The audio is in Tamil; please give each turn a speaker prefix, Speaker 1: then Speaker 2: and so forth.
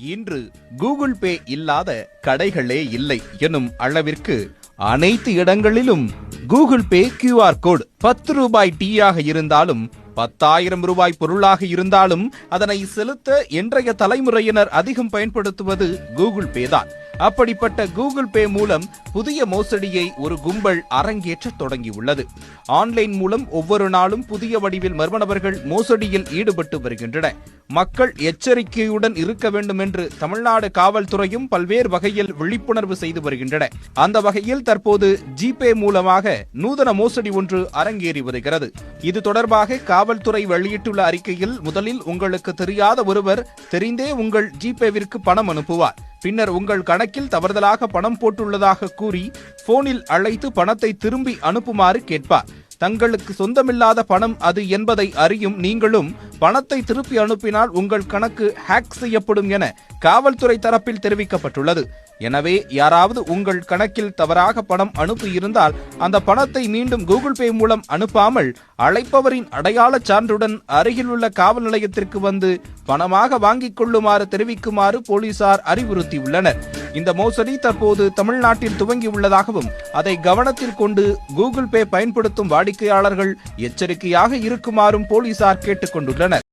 Speaker 1: இன்று கூகுள் பே இல்லாத கடைகளே இல்லை எனும் அளவிற்கு அனைத்து இடங்களிலும் கூகுள் பே கியூஆர் கோட் பத்து ரூபாய் டீயாக இருந்தாலும் பத்தாயிரம் ரூபாய் பொருளாக இருந்தாலும் அதனை செலுத்த இன்றைய தலைமுறையினர் அதிகம் பயன்படுத்துவது கூகுள் பே தான். அப்படிப்பட்ட கூகுள் பே மூலம் புதிய மோசடியை ஒரு கும்பல் அரங்கேற்ற தொடங்கியுள்ளது. ஆன்லைன் மூலம் ஒவ்வொரு நாளும் புதிய வடிவில் மர்ம நபர்கள் மோசடியில் ஈடுபட்டு வருகின்றன. மக்கள் எச்சரிக்கையுடன் இருக்க வேண்டும் என்று தமிழ்நாடு காவல்துறையும் பல்வேறு வகையில் விழிப்புணர்வு செய்து வருகின்றன. அந்த வகையில் தற்போது ஜிபே மூலமாக நூதன மோசடி ஒன்று அரங்கேறி வருகிறது. இது தொடர்பாக காவல்துறை வெளியிட்டுள்ள அறிக்கையில் முதலில் உங்களுக்கு தெரியாத ஒருவர் தெரிந்தே உங்கள் ஜிபேவிற்கு பணம் அனுப்புவார். பின்னர் உங்கள் கணக்கில் தவறுதலாக பணம் போட்டுள்ளதாக கூறி போனில் அழைத்து பணத்தை திரும்பி அனுப்புமாறு கேட்பார். தங்களுக்கு சொந்தமில்லாத பணம் அது என்பதை அறியும் நீங்களும் பணத்தை திருப்பி அனுப்பினால் உங்கள் கணக்கு ஹேக் செய்யப்படும் என காவல்துறை தரப்பில் தெரிவிக்கப்பட்டுள்ளது. எனவே யாராவது உங்கள் கணக்கில் தவறாக பணம் அனுப்பி இருந்தால் அந்த பணத்தை மீண்டும் கூகுள் பே மூலம் அனுப்பாமல் அழைப்பவரின் அடையாள சான்றுடன் அருகிலுள்ள காவல் நிலையத்திற்கு வந்து பணமாக வாங்கிக் கொள்ளுமாறு தெரிவிக்குமாறு போலீசார் அறிவுறுத்தியுள்ளனர். இந்த மோசடி தற்போது தமிழ்நாட்டில் துவங்கியுள்ளதாகவும் அதை கவனத்தில் கொண்டு கூகுள் பே பயன்படுத்தும் வாடிக்கையாளர்கள் எச்சரிக்கையாக இருக்குமாறும் போலீசார் கேட்டுக் கொண்டுள்ளனர்